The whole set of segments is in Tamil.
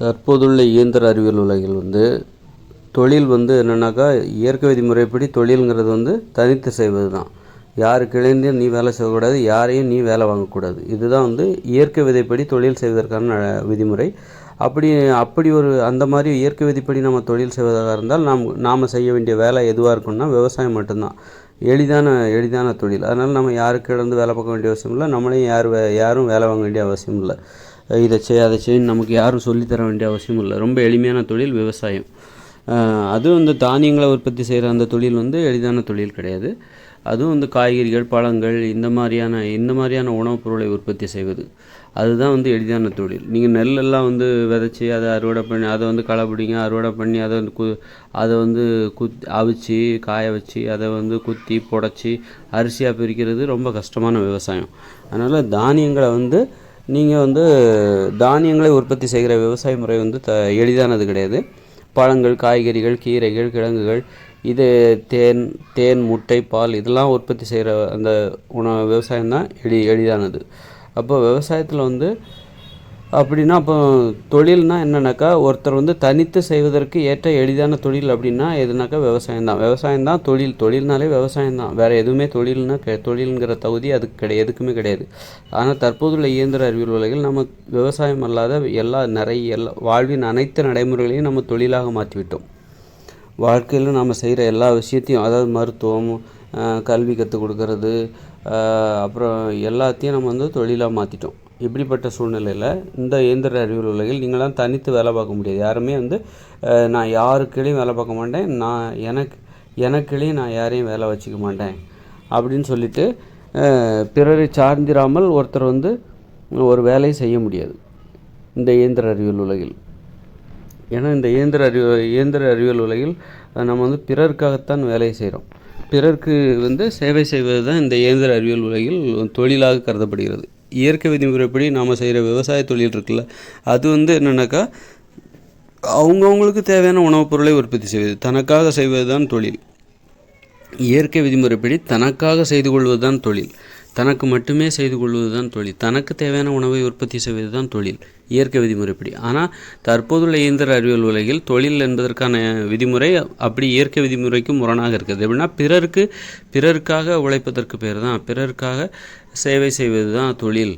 தற்போதுள்ள இயந்திர அறிவியல் உலகில் வந்து தொழில் வந்து என்னென்னாக்கா இயற்கை விதிமுறைப்படி தொழிலுங்கிறது வந்து தனித்து செய்வது தான் யாருக்கு இணைந்து நீ வேலை செய்யக்கூடாது யாரையும் நீ வேலை வாங்கக்கூடாது. இதுதான் வந்து இயற்கை விதைப்படி தொழில் செய்வதற்கான விதிமுறை. அப்படி அப்படி ஒரு அந்த மாதிரி இயற்கை விதிப்படி நம்ம தொழில் செய்வதாக இருந்தால் நாம் நாம் செய்ய வேண்டிய வேலை எதுவாக இருக்கும்னா விவசாயம் மட்டும்தான். எளிதான எளிதான தொழில். அதனால் நம்ம யாருக்கு இழந்து வேலை பார்க்க வேண்டிய அவசியம் இல்லை நம்மளையும் யார் வே யாரும் வேலை வாங்க வேண்டிய அவசியம் இல்லை. இதை செய் அதை செய்யு நமக்கு யாரும் சொல்லித் தர வேண்டிய அவசியம் இல்லை. ரொம்ப எளிமையான தொழில் விவசாயம். அதுவும் இந்த தானியங்களை உற்பத்தி செய்கிற அந்த தொழில் வந்து எளிதான தொழில் கிடையாது. அதுவும் வந்து காய்கறிகள் பழங்கள் இந்த மாதிரியான இந்த மாதிரியான உணவுப் பொருளை உற்பத்தி செய்வது. அதுதான் வந்து எளிதான தொழில். நீங்கள் நெல்லெல்லாம் வந்து விதைச்சி அதை அறுவடை பண்ணி அதை வந்து களை பிடிங்க அறுவடை பண்ணி அதை வந்து கு அதை வந்து குத் அவிச்சு காய வச்சு அதை வந்து குத்தி புடச்சி அரிசியாக பிரிக்கிறது ரொம்ப கஷ்டமான விவசாயம். அதனால் தானியங்களை வந்து நீங்கள் வந்து தானியங்களை உற்பத்தி செய்கிற விவசாய முறை வந்து த எளிதானது கிடையாது. பழங்கள் காய்கறிகள் கீரைகள் கிழங்குகள் இது தேன் தேன் முட்டை பால் இதெல்லாம் உற்பத்தி செய்கிற அந்த உணவு விவசாயம் தான் எளி எளிதானது. அப்போ விவசாயத்தில் வந்து அப்படின்னா அப்போ தொழில்னா என்னென்னாக்கா ஒருத்தர் வந்து தனித்து செய்வதற்கு ஏற்ற எளிதான தொழில் அப்படின்னா எதுனாக்கா விவசாயம் தான். விவசாயம் தான் தொழில். தொழில்னாலே விவசாயம் தான். வேறு எதுவுமே தொழில்னா கெ தொழிலுங்கிற தகுதி அதுக்கு கிடையாது எதுக்குமே கிடையாது. ஆனால் தற்போதுள்ள இயந்திர அறிவியல் உலகில் நம்ம விவசாயம் அல்லாத எல்லா நிறைய எல்லா வாழ்வின் அனைத்து நடைமுறைகளையும் நம்ம தொழிலாக மாற்றிவிட்டோம். வாழ்க்கையில் நாம் செய்கிற எல்லா விஷயத்தையும் அதாவது மருத்துவம் கல்வி கற்றுக் கொடுக்கறது அப்புறம் எல்லாத்தையும் நம்ம வந்து தொழிலாக மாற்றிட்டோம் இப்படிப்பட்ட சூழ்நிலையில் இந்த இயந்திர அறிவியல் உலகில் நீங்களாம் தனித்து வேலை பார்க்க முடியாது. யாருமே வந்து நான் யாருக்கிடையும் வேலை பார்க்க மாட்டேன். நான் எனக்கு எனக்கிடையும் நான் யாரையும் வேலை வச்சுக்க மாட்டேன். அப்படின்னு சொல்லிட்டு பிறரை சார்ந்திராமல் ஒருத்தர் வந்து ஒரு வேலையை செய்ய முடியாது இந்த இயந்திர அறிவியல் உலகில். ஏன்னா இந்த இயந்திர அறிவு இயந்திர அறிவியல் உலகில் நம்ம வந்து பிறருக்காகத்தான் வேலையை செய்கிறோம் பிறருக்கு வந்து சேவை செய்வது தான் இந்த இயந்திர அறிவியல் உலகில் தொழிலாக கருதப்படுகிறது. இயற்கை விதிமுறைப்படி நாம் செய்கிற விவசாய தொழில் இருக்குல்ல அது வந்து என்னென்னாக்கா அவங்கவுங்களுக்கு தேவையான உணவுப் பொருளை உற்பத்தி செய்வது தனக்காக செய்வது தான் தொழில். இயற்கை விதிமுறைப்படி தனக்காக செய்து கொள்வது தான் தொழில். தனக்கு மட்டுமே செய்து கொள்வது தான் தொழில். தனக்கு தேவையான உணவை உற்பத்தி செய்வது தான் தொழில். இயற்கை விதிமுறைப்படி ஆனால் தற்போதுள்ள இயந்திர அறிவியல் உலகில் தொழில் என்பதற்கான விதிமுறை அப்படி இயற்கை விதிமுறைக்கு முரணாக இருக்குது எப்படின்னா பிறருக்கு பிறருக்காக உழைப்பதற்கு பேர் தான் பிறருக்காக சேவை செய்வது தான் தொழில்.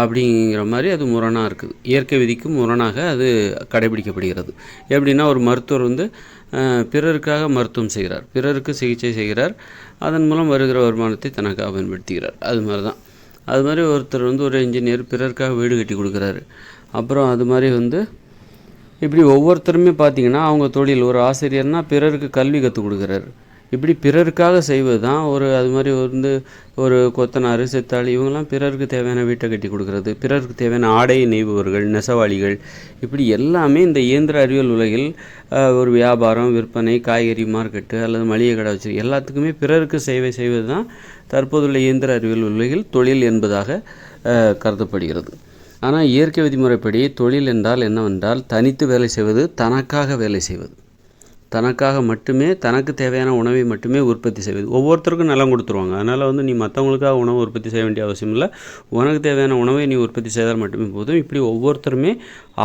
அப்படிங்கிற மாதிரி அது முரணாக இருக்குது. இயற்கை விதிக்கு முரணாக அது கடைபிடிக்கப்படுகிறது. எப்படின்னா ஒரு மருத்துவர் வந்து பிறருக்காக மருத்துவம் செய்கிறார். பிறருக்கு சிகிச்சை செய்கிறார். அதன் மூலம் வருகிற வருமானத்தை தனக்காக பயன்படுத்துகிறார். அது மாதிரி தான் அது மாதிரி ஒருத்தர் வந்து ஒரு இன்ஜினியர் பிறருக்காக வீடு கட்டி கொடுக்குறாரு. அப்புறம் அது மாதிரி வந்து இப்படி ஒவ்வொருத்தருமே பார்த்தீங்கன்னா அவங்க தொழில் ஒரு ஆசிரியர்னால் பிறருக்கு கல்வி கற்றுக் கொடுக்குறாரு. இப்படி பிறருக்காக செய்வது தான் ஒரு அது மாதிரி வந்து ஒரு கொத்தனார் செத்தாள் இவங்கெல்லாம் பிறருக்கு தேவையான வீட்டை கட்டி கொடுக்கறது பிறருக்கு தேவையான ஆடை நெய்பவர்கள் நெசவாளிகள் இப்படி எல்லாமே இந்த இயந்திர அறிவியல் உலகில் ஒரு வியாபாரம் விற்பனை காய்கறி மார்க்கெட்டு அல்லது மளிகை கடை வச்சு எல்லாத்துக்குமே பிறருக்கு சேவை செய்வது தான் தற்போதுள்ள இயந்திர அறிவியல் உலகில் தொழில் என்பதாக கருதப்படுகிறது. ஆனால் இயற்கை விதிமுறைப்படி தொழில் என்றால் என்னவென்றால் தனித்து வேலை செய்வது தனக்காக வேலை செய்வது. தனக்காக மட்டுமே தனக்கு தேவையான உணவை மட்டுமே உற்பத்தி செய்வது. ஒவ்வொருத்தருக்கும் நலம் கொடுத்துருவாங்க. அதனால் வந்து நீ மற்றவங்களுக்காக உணவு உற்பத்தி செய்ய வேண்டிய அவசியம் இல்லை. உனக்கு தேவையான உணவை நீ உற்பத்தி செய்தால் மட்டுமே போதும். இப்படி ஒவ்வொருத்தருமே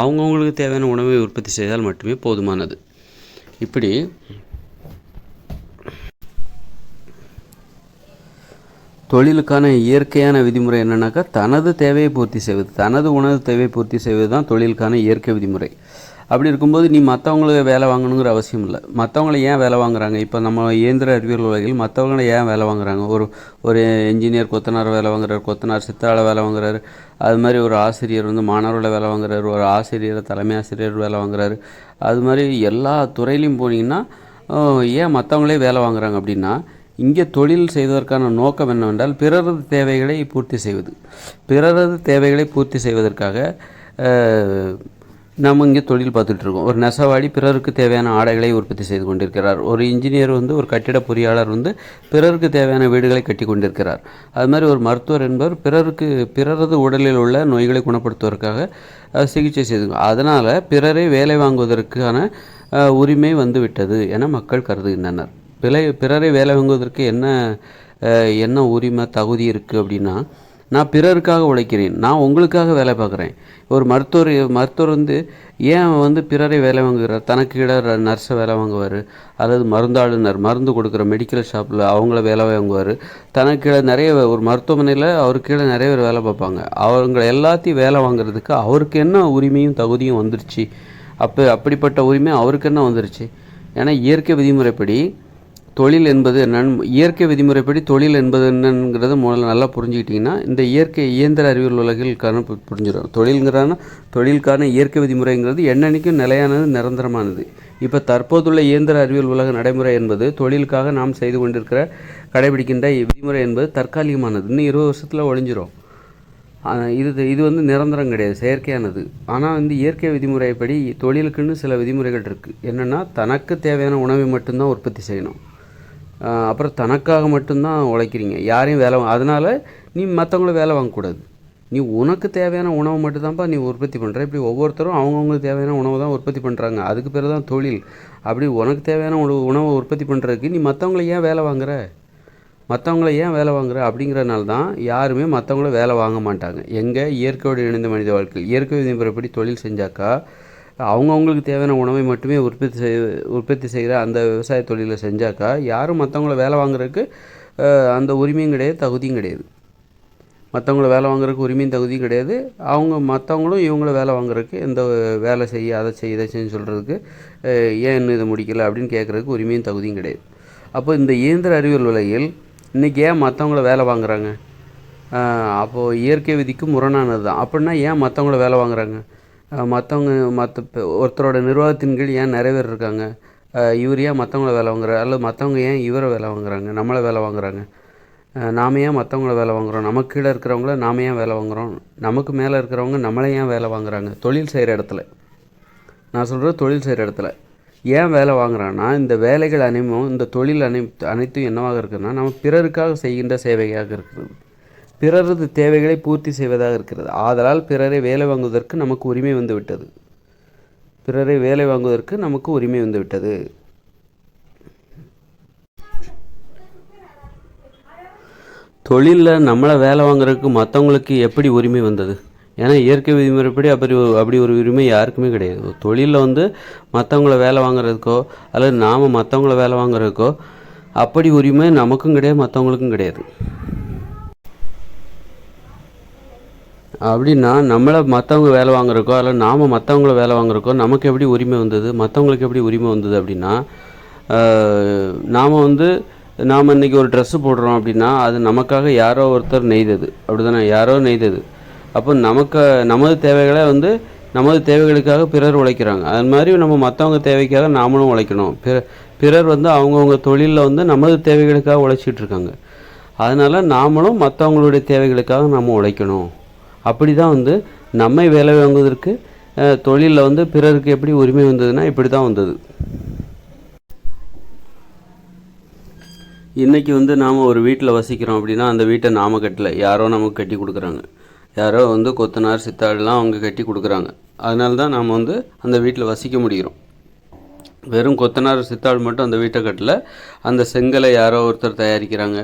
அவங்கவுங்களுக்கு தேவையான உணவை உற்பத்தி செய்தால் மட்டுமே போதுமானது. இப்படி தொழிலுக்கான இயற்கையான விதிமுறை என்னன்னாக்கா தனது தேவையை பூர்த்தி செய்வது தனது உணவு தேவையை பூர்த்தி செய்வது தான் தொழிலுக்கான இயற்கை விதிமுறை. அப்படி இருக்கும்போது நீ மற்றவங்களுக்கு வேலை வாங்கணுங்கிற அவசியம் இல்லை. மற்றவங்கள ஏன் வேலை வாங்குறாங்க? இப்போ நம்ம இயந்திர அறிவியல் உலகில் மற்றவங்கள ஏன் வேலை வாங்குறாங்க? ஒரு ஒரு இன்ஜினியர் கொத்தனார் வேலை வாங்குறாரு கொத்தனார் சித்தாள வேலை வாங்குறாரு அது மாதிரி ஒரு ஆசிரியர் வந்து மாணவர்களை வேலை வாங்குறாரு ஒரு ஆசிரியர் தலைமை ஆசிரியர் வேலை வாங்குறாரு. அது மாதிரி எல்லா துறையிலையும் போனீங்கன்னா ஏன் மற்றவங்களே வேலை வாங்குறாங்க அப்படின்னா இங்கே தொழில் செய்வதற்கான நோக்கம் என்னவென்றால் பிறரது தேவைகளை பூர்த்தி செய்வது. பிறரது தேவைகளை பூர்த்தி செய்வதற்காக நம்ம இங்கே தொழில் பார்த்துட்ருக்கோம். ஒரு நெசவாளி பிறருக்கு தேவையான ஆடைகளை உற்பத்தி செய்து கொண்டிருக்கிறார். ஒரு இன்ஜினியர் வந்து ஒரு கட்டிட பொறியாளர் வந்து பிறருக்கு தேவையான வீடுகளை கட்டி கொண்டிருக்கிறார். அது மாதிரி ஒரு மருத்துவர் என்பவர் பிறருக்கு பிறரது உடலில் உள்ள நோய்களை குணப்படுத்துவதற்காக சிகிச்சை செய்து அதனால் பிறரை வேலை வாங்குவதற்கான உரிமை வந்து விட்டது என மக்கள் கருதுகின்றனர். பிழை பிறரை வேலை வாங்குவதற்கு என்ன என்ன உரிமை தகுதி இருக்குது அப்படின்னா நான் பிறருக்காக உழைக்கிறேன். நான் உங்களுக்காக வேலை பார்க்குறேன். ஒரு மருத்துவர் மருத்துவர் வந்து ஏன் வந்து பிறரை வேலை வாங்குகிறார்? தனக்கு கீழே நர்ஸை வேலை வாங்குவார். அல்லது மருந்தாளுநர் மருந்து கொடுக்குற மெடிக்கல் ஷாப்பில் அவங்கள வேலை வாங்குவார். தனக்கு கீழே நிறைய ஒரு மருத்துவமனையில் அவருக்கு கீழே நிறைய பேர் வேலை பார்ப்பாங்க. அவங்கள எல்லாத்தையும் வேலை வாங்குறதுக்கு அவருக்கு என்ன உரிமையும் தகுதியும் வந்துருச்சு? அப்போ அப்படிப்பட்ட உரிமை அவருக்கு என்ன வந்துருச்சு? ஏன்னா இயற்கை விதிமுறைப்படி தொழில் என்பது என்னன்னு இயற்கை விதிமுறைப்படி தொழில் என்பது என்னங்கிறத முதல்ல நல்லா புரிஞ்சுக்கிட்டிங்கன்னா இந்த இயற்கை இயந்திர அறிவியல் உலகில் புரிஞ்சிடும். தொழில்ங்கிறான்னா தொழிலுக்கான இயற்கை விதிமுறைங்கிறது என்னன்னைக்கும் நிலையானது நிரந்தரமானது. இப்போ தற்போதுள்ள இயந்திர அறிவியல் உலக நடைமுறை என்பது தொழிலுக்காக நாம் செய்து கொண்டிருக்கிற கடைபிடிக்கின்ற விதிமுறை என்பது தற்காலிகமானது. இன்னும் இருபது வருஷத்தில் ஒழிஞ்சிரும். இது இது வந்து நிரந்தரம் கிடையாது செயற்கையானது. ஆனால் வந்து இயற்கை விதிமுறைப்படி தொழிலுக்குன்னு சில விதிமுறைகள் இருக்குது என்னென்னா தனக்கு தேவையான உணவை மட்டும்தான் உற்பத்தி செய்யணும். அப்புறம் தனக்காக மட்டும்தான் உழைக்கிறீங்க. யாரையும் வேலை அதனால் அதனால நீ மற்றவங்கள வேலை வாங்கக்கூடாது. நீ உனக்கு தேவையான உணவு மட்டும்தான்ப்பா நீ உற்பத்தி பண்ணுற இப்படி ஒவ்வொருத்தரும் அவங்கவுங்களுக்கு தேவையான உணவு தான் உற்பத்தி பண்ணுறாங்க அதுக்கு பேர் தான் தொழில். அப்படி உனக்கு தேவையான உணவு உணவை உற்பத்தி பண்ணுறதுக்கு நீ மற்றவங்கள ஏன் வேலை வாங்குற? மற்றவங்கள ஏன் வேலை வாங்குற? அப்படிங்கிறனால தான் யாருமே மற்றவங்கள வேலை வாங்க மாட்டாங்க. எங்கே? இயற்கையோடு இணைந்த மனித வாழ்க்கை இயற்கை விதிமுறைப்படி தொழில் செஞ்சாக்கா அவங்கவுங்களுக்கு தேவையான உணவை மட்டுமே உற்பத்தி செய் உற்பத்தி செய்கிற அந்த விவசாய தொழிலை செஞ்சாக்கா யாரும் மற்றவங்கள வேலை வாங்குறதுக்கு அந்த உரிமையும் கிடையாது தகுதியும் கிடையாது. மற்றவங்கள வேலை வாங்குறதுக்கு உரிமையும் தகுதியும் கிடையாது. அவங்க மற்றவங்களும் இவங்கள வேலை வாங்குறதுக்கு எந்த வேலை செய்ய அதை செய்ய இதை செய்ய சொல்கிறதுக்கு ஏன் இன்னும் இதை முடிக்கலை அப்படின்னு கேட்குறதுக்கு உரிமையும் தகுதியும் கிடையாது. அப்போ இந்த இயந்திர அறிவியல் விலையில் இன்றைக்கி ஏன் மற்றவங்கள வேலை வாங்குறாங்க? அப்போது இயற்கை விதிக்கு முரணானது தான். அப்படின்னா ஏன் மற்றவங்கள வேலை வாங்குறாங்க? மற்றவங்க மற்ற ஒருத்தரோட நிர்வாகத்தின் கீழ் ஏன் நிறைய பேர் இருக்காங்க? இவர் ஏன் மற்றவங்கள வேலை வாங்குறாரு அல்லது மற்றவங்க ஏன் இவரை வேலை வாங்குறாங்க? நம்மளை வேலை வாங்குறாங்க. நாம ஏன் மற்றவங்கள வேலை வாங்குறோம்? நமக்கு கீழே இருக்கிறவங்கள நாம ஏன் வேலை வாங்குகிறோம் நமக்கு மேலே இருக்கிறவங்க நம்மளை ஏன் வேலை வாங்குறாங்க? தொழில் செய்கிற இடத்துல. நான் சொல்கிறது தொழில் செய்கிற இடத்துல. ஏன் வேலை வாங்குறான்னா இந்த வேலைகள் அனைமும் இந்த தொழில் அனை அனைத்தும் என்னவாக இருக்குதுன்னா நம்ம பிறருக்காக செய்கின்ற சேவையாக இருக்கிறது பிறரது தேவைகளை பூர்த்தி செய்வதாக இருக்கிறது. ஆதலால் பிறரை வேலை வாங்குவதற்கு நமக்கு உரிமை வந்துவிட்டது. பிறரை வேலை வாங்குவதற்கு நமக்கு உரிமை வந்து விட்டது தொழிலில் நம்மளை வேலை வாங்குறதுக்கு மற்றவங்களுக்கு எப்படி உரிமை வந்தது? ஏன்னா இயற்கை விதிமுறைப்படி அப்படி அப்படி ஒரு உரிமை யாருக்குமே கிடையாது. தொழிலில் வந்து மற்றவங்கள வேலை வாங்குறதுக்கோ அல்லது நாம் மற்றவங்கள வேலை வாங்குறதுக்கோ அப்படி உரிமை நமக்கும் கிடையாது மற்றவங்களுக்கும் கிடையாது. அப்படின்னா நம்மளை மற்றவங்க வேலை வாங்குறக்கோ அல்ல நாம் மற்றவங்கள வேலை வாங்குறக்கோ நமக்கு எப்படி உரிமை வந்தது? மற்றவங்களுக்கு எப்படி உரிமை வந்தது அப்படின்னா நாம் வந்து நாம் இன்றைக்கி ஒரு ட்ரெஸ்ஸு போடுறோம் அப்படின்னா அது நமக்காக யாரோ ஒருத்தர் நெய்தது. அப்படி தானே யாரோ நெய்தது. அப்போ நமக்கு நமது தேவைகளை வந்து நமது தேவைகளுக்காக பிறர் உழைக்கிறாங்க. அது மாதிரி நம்ம மற்றவங்க தேவைக்காக நாமளும் உழைக்கணும். பிற பிறர் வந்து அவங்கவுங்க தொழிலில் வந்து நமது தேவைகளுக்காக உழைச்சிட்டு இருக்காங்க அதனால் நாமளும் மற்றவங்களுடைய தேவைகளுக்காக நாம் உழைக்கணும். அப்படி தான் வந்து நம்மை வேலை வாங்குவதற்கு தொழிலில் வந்து பிறருக்கு எப்படி உரிமை வந்ததுன்னா இப்படி தான் வந்தது. இன்றைக்கி வந்து நாம் ஒரு வீட்டில் வசிக்கிறோம் அப்படின்னா அந்த வீட்டை நாம் கட்டலை. யாரோ நமக்கு கட்டி கொடுக்குறாங்க. யாரோ வந்து கொத்தனார் சித்தாள்லாம் அவங்க கட்டி கொடுக்குறாங்க. அதனால தான் நாம் வந்து அந்த வீட்டில் வசிக்க முடிகிறோம். வெறும் கொத்தனார் சித்தாள் மட்டும் அந்த வீட்டை கட்டல. அந்த செங்கலை யாரோ ஒருத்தர் தயாரிக்கிறாங்க.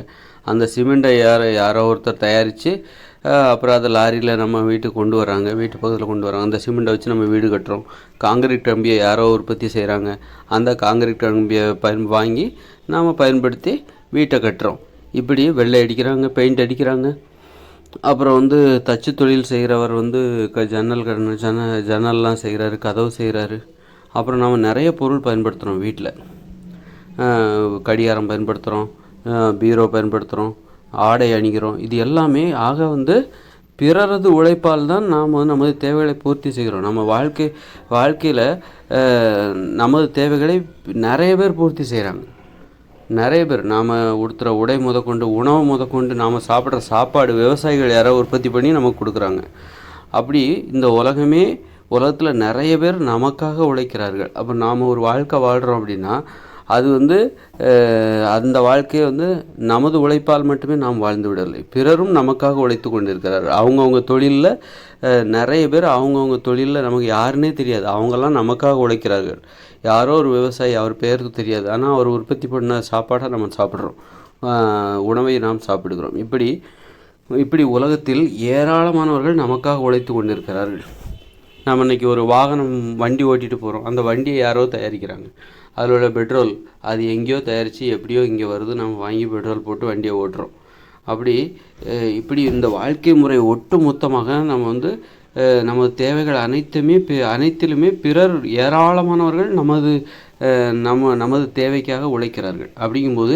அந்த சிமெண்ட்டை யாரோ யாரோ ஒருத்தர் தயாரித்து அப்புறம் அதை லாரியில் நம்ம வீட்டுக்கு கொண்டு வராங்க வீட்டு பக்கத்தில் கொண்டு வராங்க அந்த சிமெண்ட்டை வச்சு நம்ம வீடு கட்டுறோம். காங்கிரீட் கம்பியை யாரோ உற்பத்தி செய்கிறாங்க அந்த காங்கிரீட் கம்பியை பயன் வாங்கி நாம் பயன்படுத்தி வீட்டை கட்டுறோம். இப்படி வெள்ளை அடிக்கிறாங்க பெயிண்ட் அடிக்கிறாங்க. அப்புறம் வந்து தச்சு தொழில் செய்கிறவர் வந்து க ஜன்னல் கடன் ஜன ஜன்னல்லாம் செய்கிறாரு கதவு செய்கிறாரு அப்புறம் நாம் நிறைய பொருள் பயன்படுத்துகிறோம் வீட்டில் கடிகாரம் பயன்படுத்துகிறோம் பீரோ பயன்படுத்துகிறோம் ஆடை அணிகிறோம். இது எல்லாமே ஆக வந்து பிறரது உழைப்பால் தான் நாம் வந்து நமது தேவைகளை பூர்த்தி செய்கிறோம். நம்ம வாழ்க்கை வாழ்க்கையில் நமது தேவைகளை நிறைய பேர் பூர்த்தி செய்கிறாங்க நிறைய பேர். நாம் உடுத்துகிற உடை முதற்கொண்டு உணவு முதற்கொண்டு நாம் சாப்பிட்ற சாப்பாடு விவசாயிகள் யாரோ உற்பத்தி பண்ணி நமக்கு கொடுக்குறாங்க. அப்படி இந்த உலகமே உலகத்தில் நிறைய பேர் நமக்காக உழைக்கிறார்கள். அப்போ நாம் ஒரு வாழ்க்கை வாழ்கிறோம் அப்படின்னா அது வந்து அந்த வாழ்க்கையை வந்து நமது உழைப்பால் மட்டுமே நாம் வாழ்ந்து விடவில்லை பிறரும் நமக்காக உழைத்து கொண்டிருக்கிறார். அவங்கவுங்க தொழிலில் நிறைய பேர் அவங்கவுங்க தொழிலில் நமக்கு யாருன்னே தெரியாது. அவங்கெல்லாம் நமக்காக உழைக்கிறார்கள். யாரோ ஒரு விவசாயி அவர் பெயருக்கு தெரியாது. ஆனால் அவர் உற்பத்தி பண்ண சாப்பாடை நம்ம சாப்பிட்றோம். உணவை நாம் சாப்பிடுகிறோம். இப்படி இப்படி உலகத்தில் ஏராளமானவர்கள் நமக்காக உழைத்து கொண்டிருக்கிறார்கள். நம்ம இன்றைக்கி ஒரு வாகனம் வண்டி ஓட்டிகிட்டு போகிறோம் அந்த வண்டியை யாரோ தயாரிக்கிறாங்க. அதில் உள்ள பெட்ரோல் அது எங்கேயோ தயாரித்து எப்படியோ இங்கே வருது. நம்ம வாங்கி பெட்ரோல் போட்டு வண்டியை ஓட்டுறோம். அப்படி இப்படி இந்த வாழ்க்கை முறை ஒட்டு மொத்தமாக நம்ம வந்து நமது தேவைகள் அனைத்துமே பி அனைத்திலுமே பிறர் ஏராளமானவர்கள் நமது நம்ம நமது தேவைக்காக உழைக்கிறார்கள். அப்படிங்கும்போது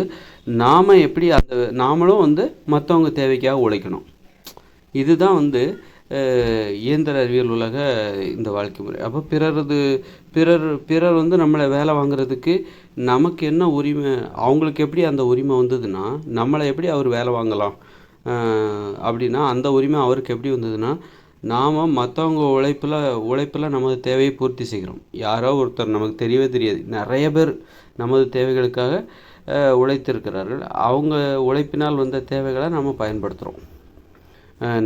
நாம் எப்படி அந்த நாமளும் வந்து மற்றவங்க தேவைக்காக உழைக்கணும். இதுதான் வந்து இயந்திர அறிவியல் உலக இந்த வாழ்க்கை முறை. அப்போ பிறரது பிறர் பிறர் வந்து நம்மளை வேலை வாங்குறதுக்கு நமக்கு என்ன உரிமை அவங்களுக்கு எப்படி அந்த உரிமை வந்ததுன்னா நம்மளை எப்படி அவர் வேலை வாங்கலாம் அப்படின்னா அந்த உரிமை அவருக்கு எப்படி வந்ததுன்னா நாம் மற்றவங்க உழைப்பில் உழைப்பில் நமது தேவையை பூர்த்தி செய்கிறோம். யாரோ ஒருத்தர் நமக்கு தெரியவே தெரியாது. நிறைய பேர் நமது தேவைகளுக்காக உழைத்திருக்கிறார்கள். அவங்க உழைப்பினால் வந்த தேவைகளை நம்ம பயன்படுத்துகிறோம்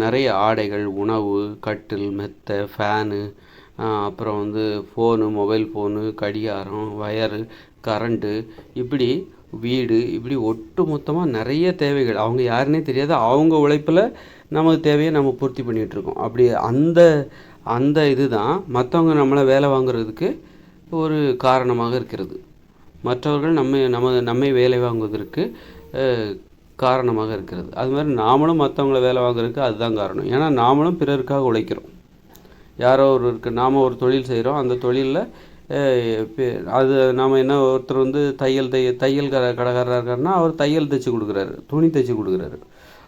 நிறைய ஆடைகள் உணவு கட்டில் மெத்தை ஃபேனு அப்புறம் வந்து ஃபோனு மொபைல் ஃபோனு கடிகாரம் வயரு கரண்ட்டு இப்படி வீடு இப்படி ஒட்டு மொத்தமாக நிறைய தேவைகள். அவங்க யாருன்னே தெரியாது. அவங்க உழைப்பில் நமது தேவையை நம்ம பூர்த்தி பண்ணிகிட்டு இருக்கோம். அப்படி அந்த அந்த இதுதான் மற்றவங்க நம்மளை வேலை வாங்குறதுக்கு ஒரு காரணமாக இருக்கிறது. மற்றவர்கள் நம்ம நம்ம நம்மை வேலை வாங்குவதற்கு காரணமாக இருக்கிறது. அது மாதிரி நாமளும் மற்றவங்கள வேலை வாங்குறதுக்கு அதுதான் காரணம். ஏன்னா நாமளும் பிறருக்காக உழைக்கிறோம். யாரோ ஒரு இருக்கு நாம் ஒரு தொழில் செய்கிறோம் அந்த தொழிலில் அது நாம் என்ன ஒருத்தர் வந்து தையல் தைய தையல் கட கடைக்காரராக இருக்காருன்னா அவர் தையல் தைச்சி கொடுக்குறாரு. துணி தைச்சி கொடுக்குறாரு.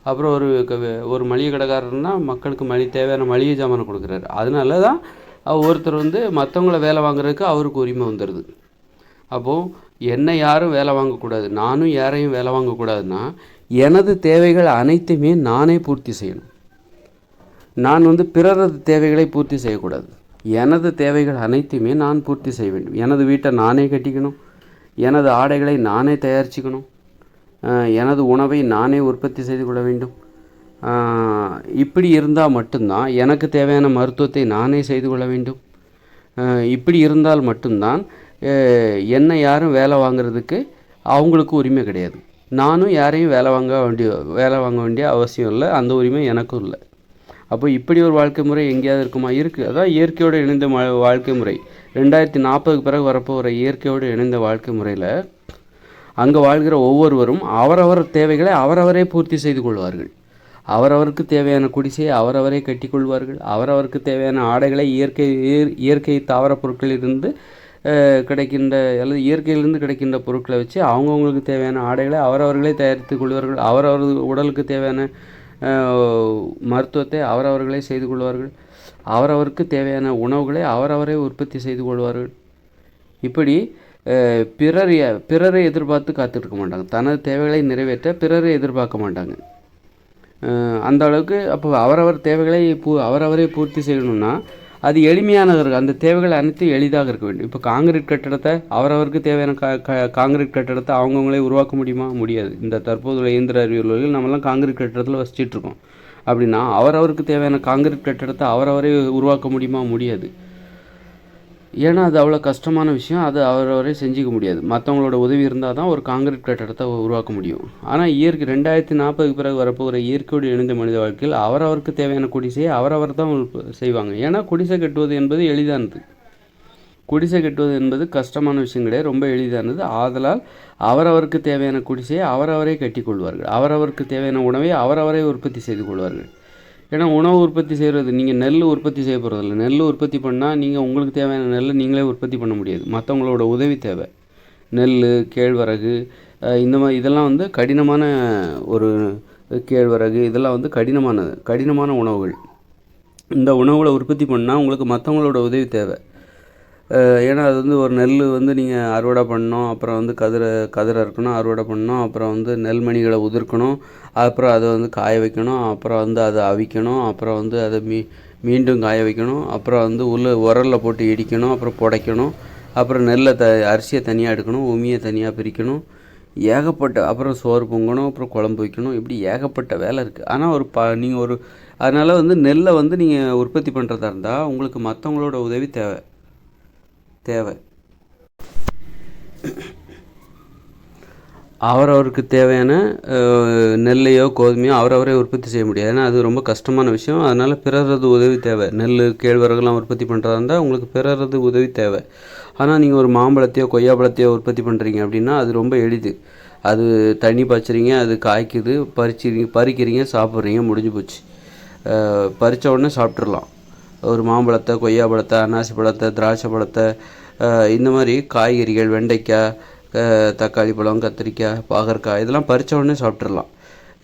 அப்புறம் ஒரு ஒரு மளிகை கடைக்காரர்னா மக்களுக்கு மளி தேவையான மளிகை ஜாமானை கொடுக்குறாரு. அதனால தான் ஒருத்தர் வந்து மற்றவங்கள வேலை வாங்குறதுக்கு அவருக்கு உரிமை வந்துடுது அப்போது என்னை யாரும் வேலை வாங்கக்கூடாது. நானும் யாரையும் வேலை வாங்கக்கூடாதுன்னா எனது தேவைகள் அனைத்துமே நானே பூர்த்தி செய்யணும். நான் வந்து பிறரது தேவைகளை பூர்த்தி செய்யக்கூடாது. எனது தேவைகள் அனைத்துமே நான் பூர்த்தி செய்ய வேண்டும். எனது வீட்டை நானே கட்டிக்கணும். எனது ஆடைகளை நானே தயாரிச்சுக்கணும். எனது உணவை நானே உற்பத்தி செய்து கொள்ள வேண்டும். இப்படி இருந்தால் மட்டும்தான் எனக்கு தேவையான மருத்துவத்தை நானே செய்து கொள்ள வேண்டும். இப்படி இருந்தால் மட்டும்தான் என்னை யாரும் வேலை வாங்குறதுக்கு அவங்களுக்கு உரிமை கிடையாது. நானும் யாரையும் வேலை வாங்க வேண்டிய வேலை வாங்க வேண்டிய அவசியம் இல்லை. அந்த உரிமை எனக்கும் இல்லை. அப்போ இப்படி ஒரு வாழ்க்கை முறை எங்கேயாவது இருக்குமா? இருக்குது அதான் இயற்கையோடு இணைந்த ம- வாழ்க்கை முறை. ரெண்டாயிரத்தி நாற்பதுக்கு பிறகு வரப்போகிற இயற்கையோடு இணைந்த வாழ்க்கை முறையில் அங்கே வாழ்கிற ஒவ்வொருவரும் அவரவர் தேவைகளை அவரவரே பூர்த்தி செய்து கொள்வார்கள். அவரவருக்கு தேவையான குடிசையை அவரவரே கட்டிக்கொள்வார்கள் அவரவருக்கு தேவையான ஆடைகளை இயற்கை இயற்கை தாவரப் பொருட்களிலிருந்து கிடைக்கின்ற அல்லது இயற்கையிலிருந்து கிடைக்கின்ற பொருட்களை வச்சு அவங்கவுங்களுக்கு தேவையான ஆடைகளை அவரவர்களே தயாரித்துக் கொள்வார்கள். அவரவர் உடலுக்கு தேவையான மருத்துவத்தை அவரவர்களே செய்து கொள்வார்கள். அவரவருக்கு தேவையான உணவுகளை அவரவரே உற்பத்தி செய்து கொள்வார்கள். இப்படி பிறரைய பிறர் பிறரை எதிர்பார்த்து காத்துட்ருக்க மாட்டாங்க. தனது தேவைகளை நிறைவேற்ற பிறரை எதிர்பார்க்க மாட்டாங்க. அந்த அளவுக்கு அப்போ அவரவர் தேவைகளை பூ அவரவரே பூர்த்தி செய்யணும்னா அது எளிமையானது இருக்குது அந்த தேவைகள் அனைத்தும் எளிதாக இருக்க வேண்டும். இப்போ காங்கிரீட் கட்டடத்தை அவரவருக்கு தேவையான கா காங்கிரீட் கட்டடத்தை அவங்கவுங்களே உருவாக்க முடியுமா? முடியாது. இந்த தற்போதுள்ள இயந்திர அறிவியல் நம்மளாம் நம்மலாம் காங்கிரீட் கட்டடத்தில் வசிச்சிட்ருக்கோம் அப்படின்னா அவரவருக்கு தேவையான காங்கிரீட் கட்டடத்தை அவரவரே உருவாக்க முடியுமா? முடியாது. ஏன்னா அது அவ்வளோ கஷ்டமான விஷயம். அது அவரவரே செஞ்சுக்க முடியாது. மற்றவங்களோட உதவி இருந்தால் தான் ஒரு காங்கிரீட் கட்டடத்தை உருவாக்க முடியும். ஆனால் இயற்கை ரெண்டாயிரத்தி நாற்பதுக்கு பிறகு வரப்போகிற இயற்கையோடு இணைந்த மனித வாழ்க்கையில் அவரவருக்கு தேவையான குடிசையை அவரவர் தான் உற்ப- செய்வாங்க. ஏன்னா குடிசை கட்டுவது என்பது எளிதானது. குடிசை கட்டுவது என்பது கஷ்டமான விஷயம் கிடையாது. ரொம்ப எளிதானது. ஆதலால் அவரவருக்கு தேவையான குடிசையை அவரவரே கட்டிக்கொள்வார்கள் அவரவருக்கு தேவையான உணவை அவரவரே உற்பத்தி செய்து கொள்வார்கள். ஏன்னா உணவு உற்பத்தி செய்கிறது நீங்கள் நெல் உற்பத்தி செய்ய போகிறதில்ல நெல் உற்பத்தி பண்ணால் நீங்கள் உங்களுக்கு தேவையான நெல்லை நீங்களே உற்பத்தி பண்ண முடியாது. மற்றவங்களோட உதவி தேவை. நெல் கேழ்வரகு இந்த மாதிரி இதெல்லாம் வந்து கடினமான ஒரு கேழ்வரகு இதெல்லாம் வந்து கடினமானது கடினமான உணவுகள். இந்த உணவுகளை உற்பத்தி பண்ணால் உங்களுக்கு மற்றவங்களோட உதவி தேவை. ஏன்னா அது வந்து ஒரு நெல் வந்து நீங்கள் அறுவடை பண்ணணும் அப்புறம் வந்து கதிரை கதிரை இருக்கணும் அறுவடை பண்ணணும் அப்புறம் வந்து நெல்மணிகளை உதிர்க்கணும் அப்புறம் அதை வந்து காய வைக்கணும் அப்புறம் வந்து அதை அவிக்கணும் அப்புறம் வந்து அதை மீ மீண்டும் காய வைக்கணும் அப்புறம் வந்து உள்ள உரலில் போட்டு இடிக்கணும் அப்புறம் புடைக்கணும் அப்புறம் நெல்லை த அரிசியை தனியாக எடுக்கணும் உமியை தனியாக பிரிக்கணும் ஏகப்பட்ட அப்புறம் சோறு பொங்கணும் அப்புறம் குழம்பு வைக்கணும் இப்படி ஏகப்பட்ட வேலை இருக்குது ஆனால் ஒரு ப நீங்கள் ஒரு அதனால் வந்து நெல்லை வந்து நீங்கள் உற்பத்தி பண்ணுறதா இருந்தால் உங்களுக்கு மற்றவங்களோட உதவி தேவை. தேவை. அவரவருக்கு தேவையான நெல்லையோ கோதுமையோ அவரவரே உற்பத்தி செய்ய முடியாது. ஏன்னா அது ரொம்ப கஷ்டமான விஷயம். அதனால் பிறரது உதவி தேவை. நெல் கேழ்வரகுலாம் உற்பத்தி பண்ணுறதா இருந்தால் உங்களுக்கு பிறரது உதவி தேவை. ஆனால் நீங்கள் ஒரு மாம்பழத்தையோ கொய்யாப்பழத்தையோ உற்பத்தி பண்ணுறீங்க அப்படின்னா அது ரொம்ப எளிது. அது தண்ணி பாய்ச்சுறீங்க அது காய்க்குது பறிச்சிங்க பறிக்கிறீங்க சாப்பிட்றீங்க முடிஞ்சு போச்சு. பறித்த பறிச்ச உடனே சாப்பிட்றலாம் ஒரு மாம்பழத்தை கொய்யாப்பழத்தை அன்னாசி பழத்தை திராட்சை பழத்தை இந்த மாதிரி காய்கறிகள் வெண்டைக்காய் தக்காளி பழம் கத்திரிக்காய் பாகற்காய் இதெல்லாம் பறித்த உடனே சாப்பிட்றலாம்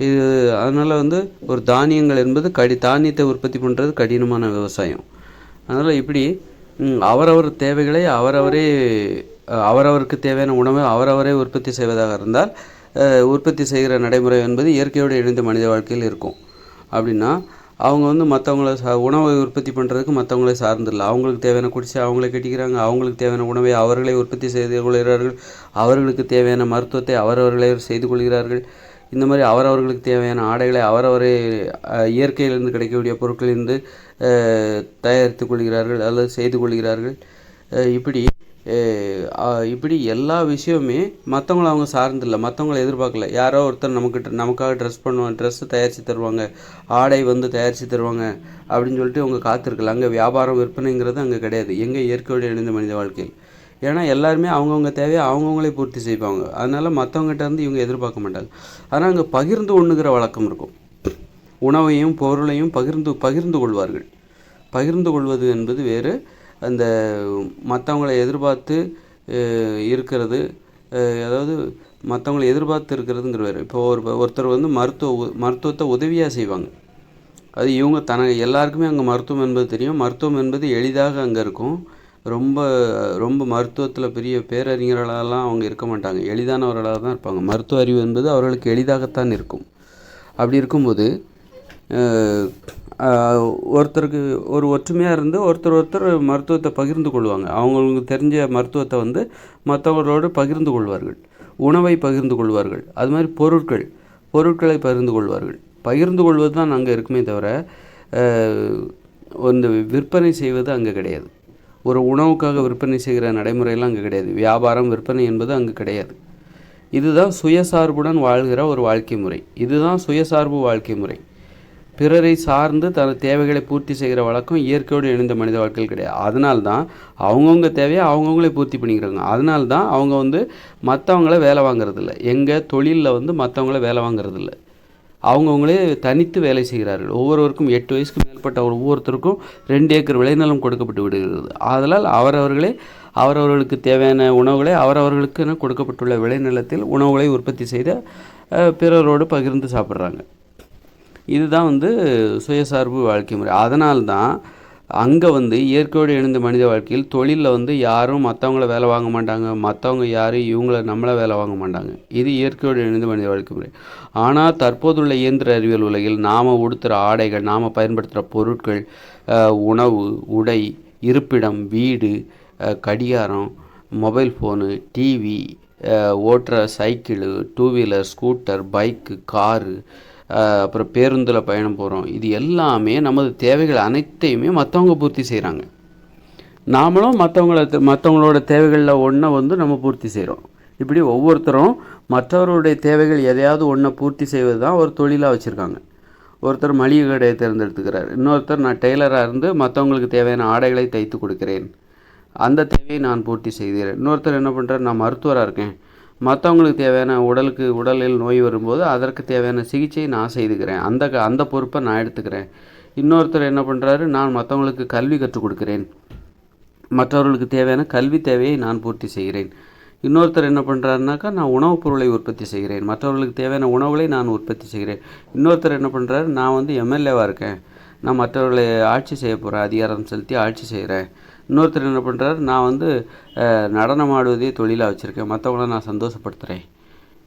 இது அதனால் வந்து ஒரு தானியங்கள் என்பது கடி தானியத்தை உற்பத்தி பண்ணுறது கடினமான விவசாயம். அதனால் இப்படி அவரவர் தேவைகளை அவரவரே அவரவருக்கு தேவையான உணவை அவரவரே உற்பத்தி செய்வதாக இருந்தால் உற்பத்தி செய்கிற நடைமுறை என்பது இயற்கையோடு இணைந்த மனித வாழ்க்கையில் இருக்கும். அப்படின்னா அவங்க வந்து மற்றவங்கள சா உணவை உற்பத்தி பண்ணுறதுக்கு மற்றவங்களே சார்ந்தில்லை. அவங்களுக்கு தேவையான குடிசை அவங்களே கட்டிக்கிறாங்க. அவங்களுக்கு தேவையான உணவை அவர்களே உற்பத்தி செய்து கொள்கிறார்கள். அவர்களுக்கு தேவையான மருத்துவத்தை அவரவர்களே செய்து கொள்கிறார்கள். இந்த மாதிரி அவரவர்களுக்கு தேவையான ஆடைகளை அவரவரே இயற்கையிலிருந்து கிடைக்கக்கூடிய பொருட்களிலிருந்து தயாரித்து கொள்கிறார்கள் அல்லது செய்து கொள்கிறார்கள். இப்படி இப்படி எல்லா விஷயமுமே மற்றவங்கள அவங்க சார்ந்தில்லை மற்றவங்கள எதிர்பார்க்கல. யாரோ ஒருத்தர் நமக்கு நமக்காக ட்ரெஸ் பண்ணுவாங்க ட்ரெஸ்ஸு தயாரித்து தருவாங்க ஆடை வந்து தயாரித்து தருவாங்க அப்படின்னு சொல்லிட்டு அவங்க காத்திருக்கல. அங்கே வியாபாரம் விற்பனைங்கிறது அங்கே கிடையாது. எங்கே இயற்கையோடு இணைந்த மனித வாழ்க்கையில். ஏன்னா எல்லாருமே அவங்கவுங்க தேவையை அவங்கவுங்களே பூர்த்தி செய்வாங்க. அதனால் மற்றவங்ககிட்ட இருந்து இவங்க எதிர்பார்க்க மாட்டாங்க. ஆனால் அங்கே பகிர்ந்து உண்ணுகிற வழக்கம் இருக்கும். உணவையும் பொருளையும் பகிர்ந்து பகிர்ந்து கொள்வார்கள். பகிர்ந்து கொள்வது என்பது வேறு அந்த மற்றவங்களை எதிர்பார்த்து இருக்கிறது. அதாவது மற்றவங்களை எதிர்பார்த்து இருக்கிறதுங்கிறவர். இப்போ ஒரு ஒருத்தர் வந்து மருத்துவ உ- மருத்துவத்தை உதவியாக செய்வாங்க. அது இவங்க தன எல்லாருக்குமே அங்கே மருத்துவம் என்பது தெரியும். மருத்துவம் என்பது எளிதாக அங்கே இருக்கும். ரொம்ப ரொம்ப மருத்துவத்தில் பெரிய பேரறிஞர்களாலாம் அவங்க இருக்க மாட்டாங்க. எளிதானவர்களாக தான் இருப்பாங்க. மருத்துவ அறிவு என்பது அவர்களுக்கு எளிதாகத்தான் இருக்கும். அப்படி இருக்கும்போது ஒருத்தருக்கு ஒரு ஒற்றுமையாக இருந்து ஒருத்தர் ஒருத்தர் மருத்துவத்தை பகிர்ந்து கொள்வாங்க. அவங்களுக்கு தெரிஞ்ச மருத்துவத்தை வந்து மற்றவர்களோடு பகிர்ந்து கொள்வார்கள். உணவை பகிர்ந்து கொள்வார்கள். அது மாதிரி பொருட்கள் பொருட்களை பகிர்ந்து கொள்வார்கள். பகிர்ந்து கொள்வது தான் அங்கே இருக்குமே தவிர வந்து இந்த விற்பனை செய்வது அங்கே கிடையாது. ஒரு உணவுக்காக விற்பனை செய்கிற நடைமுறையெல்லாம் அங்கே கிடையாது. வியாபாரம் விற்பனை என்பது அங்கே கிடையாது. இதுதான் சுயசார்புடன் வாழ்கிற ஒரு வாழ்க்கை முறை. இதுதான் சுயசார்பு வாழ்க்கை முறை. பிறரை சார்ந்து தன் தேவைகளை பூர்த்தி செய்கிற வழக்கம் இயற்கையோடு இணைந்த மனித வாழ்க்கையில் கிடையாது. அதனால தான் அவங்கவுங்க தேவையை அவங்கவுங்களே பூர்த்தி பண்ணிக்கிறாங்க. அதனால தான் அவங்க வந்து மற்றவங்கள வேலை வாங்குறதில்ல. எங்கள் தொழிலில் வந்து மற்றவங்கள வேலை வாங்குறதில்ல. அவங்கவுங்களே தனித்து வேலை செய்கிறார்கள். ஒவ்வொருவருக்கும் எட்டு வயசுக்கு மேற்பட்ட ஒவ்வொருத்தருக்கும் ரெண்டு ஏக்கர் விளைநிலம் கொடுக்கப்பட்டு விடுகிறது. அதனால் அவரவர்களே அவரவர்களுக்கு தேவையான உணவுகளை அவரவர்களுக்கு கொடுக்கப்பட்டுள்ள விளைநிலத்தில் உணவுகளை உற்பத்தி செய்து பிறரோடு பகிர்ந்து சாப்பிட்றாங்க. இதுதான் வந்து சுயசார்பு வாழ்க்கை முறை. அதனால்தான் அங்கே வந்து இயற்கையோடு இணைந்த மனித வாழ்க்கையில் தொழிலில் வந்து யாரும் மற்றவங்கள வேலை வாங்க மாட்டாங்க. மற்றவங்க யாரும் இவங்கள நம்மளை வேலை வாங்க மாட்டாங்க. இது இயற்கையோடு இணைந்த மனித வாழ்க்கை முறை. ஆனால் தற்போதுள்ள இயந்திர அறிவியல் உலகில் நாம் உடுத்துகிற ஆடைகள் நாம் பயன்படுத்துகிற பொருட்கள் உணவு உடை இருப்பிடம் வீடு கடிகாரம் மொபைல் ஃபோனு டிவி ஓட்டுற cycle two wheeler scooter bike car அப்புறம் பேருந்தில் பயணம் போகிறோம் இது எல்லாமே நமது தேவைகள் அனைத்தையுமே மற்றவங்க பூர்த்தி செய்கிறாங்க நாமளும் மற்றவங்கள மற்றவங்களோட தேவைகளில் ஒன்றை வந்து நம்ம பூர்த்தி செய்கிறோம் இப்படி ஒவ்வொருத்தரும் மற்றவருடைய தேவைகள் எதையாவது ஒன்றை பூர்த்தி செய்வது தான் ஒரு தொழிலாக வச்சுருக்காங்க. ஒருத்தர் மளிகை கடையை தேர்ந்தெடுத்துக்கிறார். இன்னொருத்தர் நான் டெய்லராக இருந்து மற்றவங்களுக்கு தேவையான ஆடைகளை தைத்து கொடுக்கிறேன். அந்த தேவையை நான் பூர்த்தி செய்கிறேன். இன்னொருத்தர் என்ன பண்ணுறார் நான் மருத்துவராக இருக்கேன். மற்றவங்களுக்கு தேவையான உடலுக்கு உடலில் நோய் வரும்போது அதற்கு தேவையான சிகிச்சையை நான் செய்துக்கிறேன். அந்த அந்த பொறுப்பை நான் எடுத்துக்கிறேன். இன்னொருத்தர் என்ன பண்ணுறாரு நான் மற்றவங்களுக்கு கல்வி கற்றுக் கொடுக்கிறேன். மற்றவர்களுக்கு தேவையான கல்வி தேவையை நான் பூர்த்தி செய்கிறேன். இன்னொருத்தர் என்ன பண்ணுறாருனாக்கா நான் உணவுப் பொருளை உற்பத்தி செய்கிறேன். மற்றவர்களுக்கு தேவையான உணவுகளை நான் உற்பத்தி செய்கிறேன். இன்னொருத்தர் என்ன பண்ணுறாரு நான் வந்து எம்எல்ஏவாக இருக்கேன். நான் மற்றவர்களை ஆட்சி செய்ய போகிறேன் அதிகாரம் செலுத்தி ஆட்சி செய்கிறேன் இன்னொருத்தர் என்ன பண்ணுறாரு நான் வந்து நடனம் ஆடுவதே தொழிலாக வச்சுருக்கேன். மற்றவங்கள நான் சந்தோஷப்படுத்துகிறேன்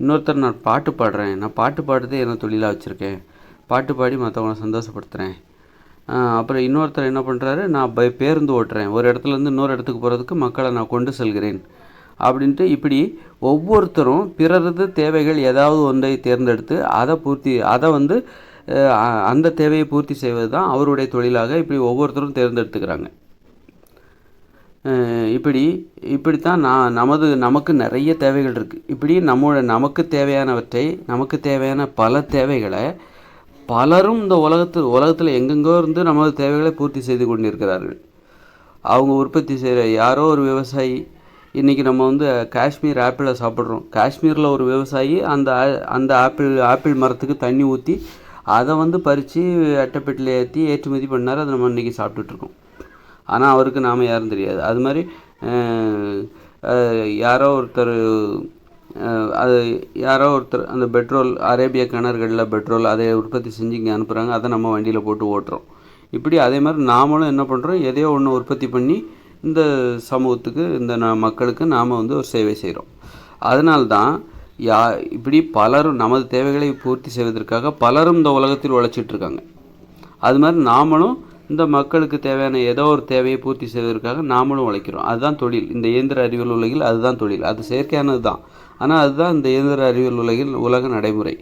இன்னொருத்தர் நான் பாட்டு பாடுறேன். நான் பாட்டு பாடுறதே என்ன தொழிலாக வச்சுருக்கேன். பாட்டு பாடி மற்றவங்கள சந்தோஷப்படுத்துகிறேன் அப்புறம் இன்னொருத்தர் என்ன பண்ணுறாரு நான் பை பேருந்து ஓட்டுறேன். ஒரு இடத்துலேருந்து இன்னொரு இடத்துக்கு போகிறதுக்கு மக்களை நான் கொண்டு செல்கிறேன். அப்படின்ட்டு இப்படி ஒவ்வொருத்தரும் பிறரது தேவைகள் ஏதாவது ஒன்றை தேர்ந்தெடுத்து அதை பூர்த்தி அதை வந்து அந்த தேவையை பூர்த்தி செய்வது தான் அவருடைய தொழிலாக இப்படி ஒவ்வொருத்தரும் தேர்ந்தெடுத்துக்கிறாங்க. இப்படி இப்படித்தான் நான் நமது நமக்கு நிறைய தேவைகள் இருக்குது இப்படி நம்மளோட நமக்கு தேவையானவற்றை நமக்கு தேவையான பல தேவைகளை பலரும் இந்த உலகத்து உலகத்தில் எங்கெங்கோ இருந்து நமது தேவைகளை பூர்த்தி செய்து கொண்டிருக்கிறார்கள். அவங்க உற்பத்தி செய்கிற யாரோ ஒரு விவசாயி இன்றைக்கி நம்ம வந்து காஷ்மீர் ஆப்பிளை சாப்பிட்றோம். காஷ்மீரில் ஒரு விவசாயி அந்த ஆ- அந்த ஆப்பிள் ஆப்பிள் மரத்துக்கு தண்ணி ஊற்றி அதை வந்து பறித்து அட்டைப்பெட்டியில் ஏற்றி ஏற்றுமதி பண்ணார். அதை நம்ம இன்றைக்கி சாப்பிட்டுட்ருக்கோம் ஆனால் அவருக்கு நாம் யாரும் தெரியாது. அது மாதிரி யாரோ ஒருத்தர் அது யாரோ ஒருத்தர் அந்த பெட்ரோல் அரேபிய கிணறுகளில் பெட்ரோல் அதை உற்பத்தி செஞ்சு இங்கே அனுப்புகிறாங்க அதை நம்ம வண்டியில் போட்டு ஓட்டுறோம். இப்படி அதே மாதிரி நாமளும் என்ன பண்ணுறோம் எதையோ ஒன்று உற்பத்தி பண்ணி இந்த சமூகத்துக்கு இந்த ந மக்களுக்கு நாம் வந்து ஒரு சேவை செய்கிறோம் அதனால்தான் யா இப்படி பலரும் நமது தேவைகளை பூர்த்தி செய்வதற்காக பலரும் இந்த உலகத்தில் உழைச்சிட்டு இருக்காங்க. அது மாதிரி நாமளும் இந்த மக்களுக்கு தேவையான ஏதோ ஒரு தேவையை பூர்த்தி செய்வதற்காக நாமளும் உழைக்கிறோம். அதுதான் தொழில். இந்த இயந்திர அறிவியல் உலகில் அதுதான் தொழில். அது செயற்கையானது தான் ஆனால் அதுதான் இந்த இயந்திர அறிவியல் உலகில் உலக நடைமுறை.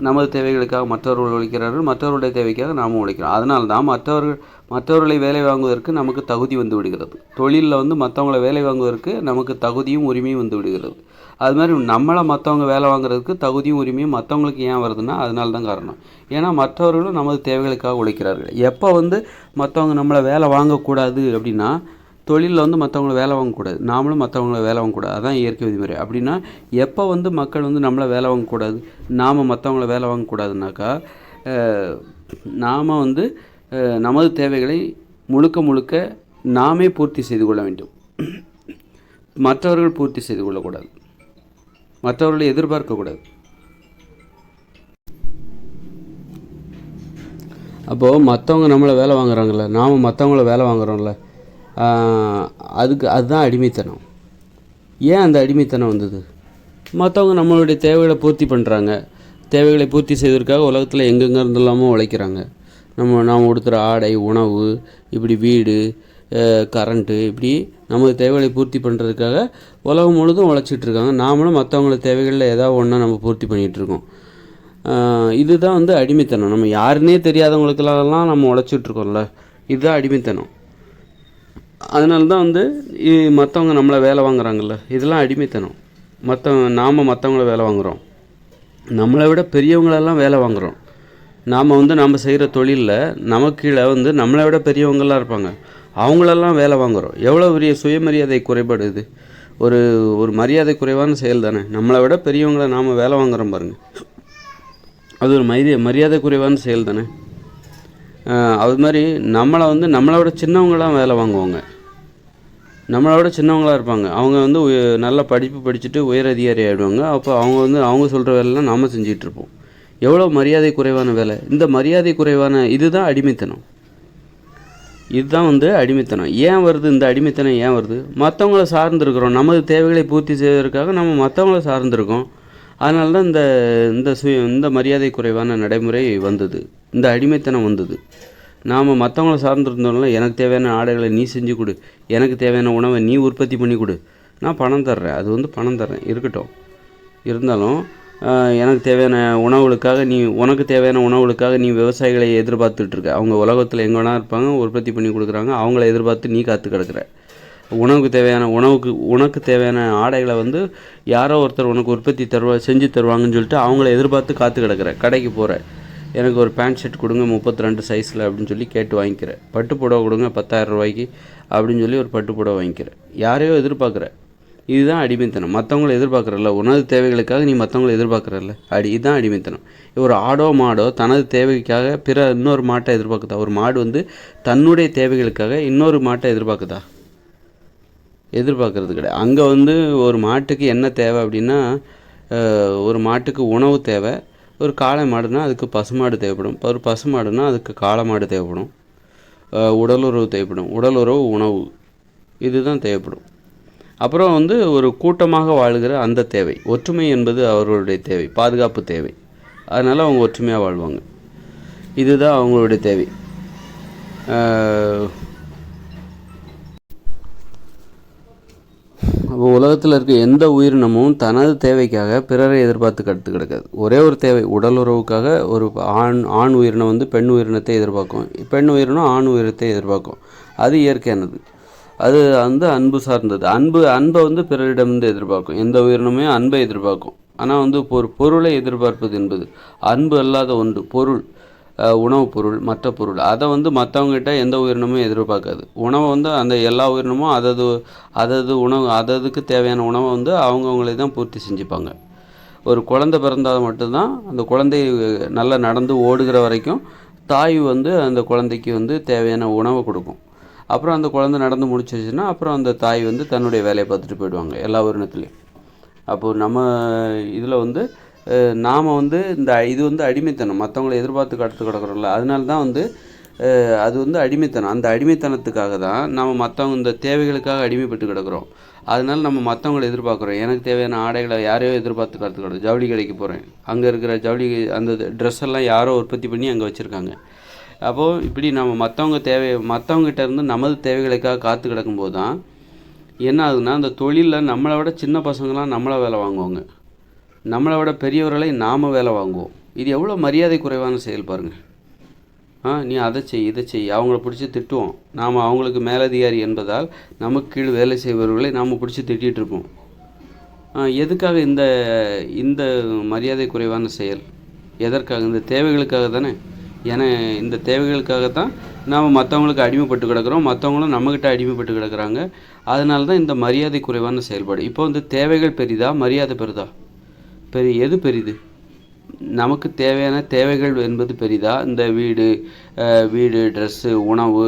நமது தேவைகளுக்காக மற்றவர்கள் உழைக்கிறார்கள் மற்றவர்களுடைய தேவைக்காக நாமும் உழைக்கிறோம் அதனால தான் மற்றவர்கள் மற்றவர்களை வேலை வாங்குவதற்கு நமக்கு தகுதி வந்து விடுகிறது. தொழிலில் வந்து மற்றவங்கள வேலை வாங்குவதற்கு நமக்கு தகுதியும் உரிமையும் வந்து விடுகிறது. அது மாதிரி நம்மளை மற்றவங்க வேலை வாங்குறதுக்கு தகுதியும் உரிமையும் மற்றவங்களுக்கு ஏன் வருதுன்னா அதனால தான் காரணம். ஏன்னா மற்றவர்களும் நமது தேவைகளுக்காக உழைக்கிறார்கள் எப்போ வந்து மற்றவங்க நம்மளை வேலை வாங்கக்கூடாது அப்படின்னா தொழிலில் வந்து மற்றவங்கள வேலை வாங்கக்கூடாது. நாமளும் மற்றவங்கள வேலை வாங்கக்கூடாது. அதான் இயற்கை விதிமுறை. அப்படின்னா எப்போ வந்து மக்கள் வந்து நம்மளை வேலை வாங்கக்கூடாது நாம் மற்றவங்கள வேலை வாங்கக்கூடாதுனாக்கா நாம் வந்து நமது தேவைகளை முழுக்க முழுக்க நாமே பூர்த்தி செய்து கொள்ள வேண்டும். மற்றவர்கள் பூர்த்தி செய்து கொள்ளக்கூடாது. மற்றவர்களை எதிர்பார்க்கக்கூடாது. அப்போது மற்றவங்க நம்மளை வேலை வாங்குறாங்கல்ல நாம் மற்றவங்கள வேலை வாங்குறோம்ல அதுக்கு அதுதான் அடிமைத்தனம். ஏன் அந்த அடிமைத்தனம் வந்தது? மற்றவங்க நம்மளுடைய தேவைகளை பூர்த்தி பண்ணுறாங்க தேவைகளை பூர்த்தி செய்வதற்காக உலகத்தில் எங்கெங்கே இருந்தெல்லாமோ உழைக்கிறாங்க. நம்ம நாம் உடுத்துகிற ஆடை உணவு இப்படி வீடு கரண்ட்டு இப்படி நமது தேவைகளை பூர்த்தி பண்ணுறதுக்காக உலகம் முழுதும் உழைச்சிட்ருக்காங்க நாமளும் மற்றவங்கள தேவைகளில் ஏதாவது ஒன்றா நம்ம பூர்த்தி பண்ணிகிட்ருக்கோம் இதுதான் வந்து அடிமைத்தனம். நம்ம யாருன்னே தெரியாதவங்களுக்கெல்லாம் நம்ம உழைச்சிட்டு இருக்கோம்ல. இதுதான் அடிமைத்தனம். அதனால தான் வந்து மற்றவங்க நம்மளை வேலை வாங்குறாங்கல்ல. இதெல்லாம் அடிமைத்தனம். மற்றவங்க நாம் மற்றவங்கள வேலை வாங்குகிறோம் நம்மளை விட பெரியவங்களெல்லாம் வேலை வாங்குகிறோம் நாம் வந்து நம்ம செய்கிற தொழிலில் நமக்கு கீழே வந்து நம்மளை விட பெரியவங்களாம் இருப்பாங்க. அவங்களெல்லாம் வேலை வாங்குகிறோம் எவ்வளோ பெரிய சுயமரியாதை குறைபாடு இது? ஒரு ஒரு மரியாதை குறைவான செயல் தானே. நம்மளை விட பெரியவங்கள நாம் வேலை வாங்குறோம் பாருங்கள் அது ஒரு மரிய மரியாதை குறைவான செயல் தானே. அது மாதிரி நம்மளை வந்து நம்மளை விட சின்னவங்களாம் வேலை வாங்குவாங்க. நம்மளை விட சின்னவங்களா இருப்பாங்க. அவங்க வந்து உய- நல்ல படிப்பு படிச்சுட்டு உயர் அதிகாரி ஆகிடுவாங்க அப்போ அவங்க வந்து அவங்க சொல்கிற வேலைலாம் நாம் செஞ்சிகிட்ருப்போம் இருப்போம். எவ்வளோ மரியாதை குறைவான வேலை? இந்த மரியாதை குறைவான இதுதான் அடிமைத்தனம். இதுதான் வந்து அடிமைத்தனம். ஏன் வருது இந்த அடிமைத்தனம்? ஏன் வருது? மற்றவங்கள சார்ந்திருக்கிறோம் நமது தேவைகளை பூர்த்தி செய்வதற்காக நம்ம மற்றவங்கள சார்ந்திருக்கோம். அதனால தான் இந்த இந்த சுய இந்த மரியாதை குறைவான நடைமுறை வந்தது. இந்த அடிமைத்தனம் வந்தது. நாம் மற்றவங்கள சார்ந்திருந்தோம்ல எனக்கு தேவையான ஆடைகளை நீ செஞ்சு கொடு. எனக்கு தேவையான உணவை நீ உற்பத்தி பண்ணி கொடு. நான் பணம் தர்றேன். அது வந்து பணம் தர்றேன். இருக்கட்டும். இருந்தாலும் எனக்கு தேவையான உணவுகளுக்காக நீ உனக்கு தேவையான உணவுகளுக்காக நீ விவசாயிகளை எதிர்பார்த்துட்ருக்க அவங்க உலகத்தில் எங்கே வேணா இருப்பாங்க உற்பத்தி பண்ணி கொடுக்குறாங்க. அவங்கள எதிர்பார்த்து நீ காத்து கிடக்குற. உணவுக்கு தேவையான உணவுக்கு உனக்கு தேவையான ஆடைகளை வந்து யாரோ ஒருத்தர் உனக்கு உற்பத்தி தருவா செஞ்சு தருவாங்கன்னு சொல்லிட்டு அவங்கள எதிர்பார்த்து காத்து கிடக்குற. கடைக்கு போகிற எனக்கு ஒரு பேண்ட் ஷர்ட் கொடுங்க முப்பத்தி ரெண்டு சைஸில் அப்படின்னு சொல்லி கேட்டு வாங்கிக்கிறேன். பட்டு புடவை கொடுங்க பத்தாயிரம் ரூபாய்க்கு அப்படின்னு சொல்லி ஒரு பட்டு புடவை வாங்கிக்கிறேன். யாரையோ எதிர்பார்க்குற. இதுதான் அடிமைத்தனம். மற்றவங்களை எதிர்பார்க்குறல்ல. உனது தேவைகளுக்காக நீ மற்றவங்களை எதிர்பார்க்குறல்ல. அடி இதுதான் அடிமைத்தனம். ஒரு ஆடோ மாடோ தனது தேவைக்காக பிற இன்னொரு மாட்டை எதிர்பார்க்குதா? ஒரு மாடு வந்து தன்னுடைய தேவைகளுக்காக இன்னொரு மாட்டை எதிர்பார்க்குதா? எதிர்பார்க்கறது கிடையாது. அங்கே வந்து ஒரு மாட்டுக்கு என்ன தேவை அப்படின்னா ஒரு மாட்டுக்கு உணவு தேவை ஒரு காளை மாடுனா அதுக்கு பசுமாடு தேவைப்படும். ஒரு பசுமாடுனா அதுக்கு காளை மாடு தேவைப்படும். உடலுறவு தேவைப்படும். உடலுறவு உணவு. இதுதான் தேவைப்படும். அப்புறம் வந்து ஒரு கூட்டமாக வாழ்கிற அந்த தேவை. ஒற்றுமை என்பது அவர்களுடைய தேவை. பாதுகாப்பு தேவை. அதனால் அவங்க ஒற்றுமையாக வாழ்வாங்க. இதுதான் அவங்களுடைய தேவை. உலகத்தில் இருக்க எந்த உயிரினமும் தனது தேவைக்காக பிறரை எதிர்பார்த்து கடுத்து கிடக்காது. ஒரே ஒரு தேவை உடல் உறவுக்காக ஒரு ஆண் ஆண் உயிரினம் வந்து பெண் உயிரினத்தை எதிர்பார்க்கும். பெண் உயிரினம் ஆண் உயிரினத்தை எதிர்பார்க்கும். அது இயற்கையானது. அது வந்து அன்பு சார்ந்தது. அன்பு அன்பை வந்து பிறரிடமிருந்து எதிர்பார்க்கும். எந்த உயிரினமே அன்பை எதிர்பார்க்கும். ஆனால் வந்து ஒரு பொருளை எதிர்பார்ப்பது என்பது அன்பு அல்லாத ஒன்று. பொருள். உணவுப் பொருள் மற்ற பொருள். அதை வந்து மற்றவங்ககிட்ட எந்த உயிரினமும் எதிர்பார்க்காது. உணவை வந்து அந்த எல்லா உயிரினமும் அதது அதது உணவு அததுக்கு தேவையான உணவை வந்து அவங்கவுங்களே தான் பூர்த்தி செஞ்சுப்பாங்க. ஒரு குழந்தை பிறந்தால் மட்டும்தான் அந்த குழந்தை நல்லா நடந்து ஓடுகிற வரைக்கும் தாய் வந்து அந்த குழந்தைக்கு வந்து தேவையான உணவை கொடுக்கும். அப்புறம் அந்த குழந்தை நடந்து முடிச்சிருச்சுன்னா அப்புறம் அந்த தாய் வந்து தன்னுடைய வேலையை பார்த்துட்டு போயிடுவாங்க எல்லா உயிரினத்துலேயும். அப்போது நம்ம இதில் வந்து நாம் வந்து இந்த இது வந்து அடிமைத்தனம். மற்றவங்களை எதிர்பார்த்து கடத்து கிடக்குறோம்ல அதனால தான் வந்து அது வந்து அடிமைத்தனம். அந்த அடிமைத்தனத்துக்காக தான் நம்ம மற்றவங்க இந்த தேவைகளுக்காக அடிமைப்பட்டு கிடக்குறோம். அதனால நம்ம மற்றவங்களை எதிர்பார்க்குறோம். எனக்கு தேவையான ஆடைகளை யாரையோ எதிர்பார்த்து கடத்து கிடக்கு ஜவுளி கடைக்கு போகிறேன் அங்கே இருக்கிற ஜவுளி அந்த ட்ரெஸ் எல்லாம் யாரோ உற்பத்தி பண்ணி அங்கே வச்சுருக்காங்க. அப்போது இப்படி நம்ம மற்றவங்க தேவை மற்றவங்ககிட்ட இருந்து நமது தேவைகளுக்காக காத்து கிடக்கும்போது தான் என்ன ஆகுதுன்னா அந்த தொழிலில் நம்மளை விட சின்ன பசங்களாம் நம்மளை வேலை வாங்குவாங்க. நம்மளை விட பெரியவர்களை நாம் வேலை வாங்குவோம். இது எவ்வளோ மரியாதை குறைவான செயல் பாருங்கள் ஆ நீ அதை செய் இதை செய். அவங்கள பிடிச்சி திட்டுவோம். நாம் அவங்களுக்கு மேலதிகாரி என்பதால் நமக்கு கீழ் வேலை செய்பவர்களை நாம் பிடிச்சி திட்டிகிட்டு இருப்போம். எதுக்காக இந்த இந்த மரியாதை குறைவான செயல்? எதற்காக? இந்த தேவைகளுக்காக தானே? ஏன்னா இந்த தேவைகளுக்காக தான் நாம் மற்றவங்களுக்கு அடிமைப்பட்டு கிடக்குறோம். மற்றவங்களும் நம்மக்கிட்ட அடிமைப்பட்டு கிடக்குறாங்க. அதனால தான் இந்த மரியாதை குறைவான செயல்பாடு. இப்போ வந்து தேவைகள் பெரிதா? மரியாதை பெருதா பெரிய எது பெரிது? நமக்கு தேவையான தேவைகள் என்பது பெரிதா? இந்த வீடு வீடு ட்ரெஸ்ஸு உணவு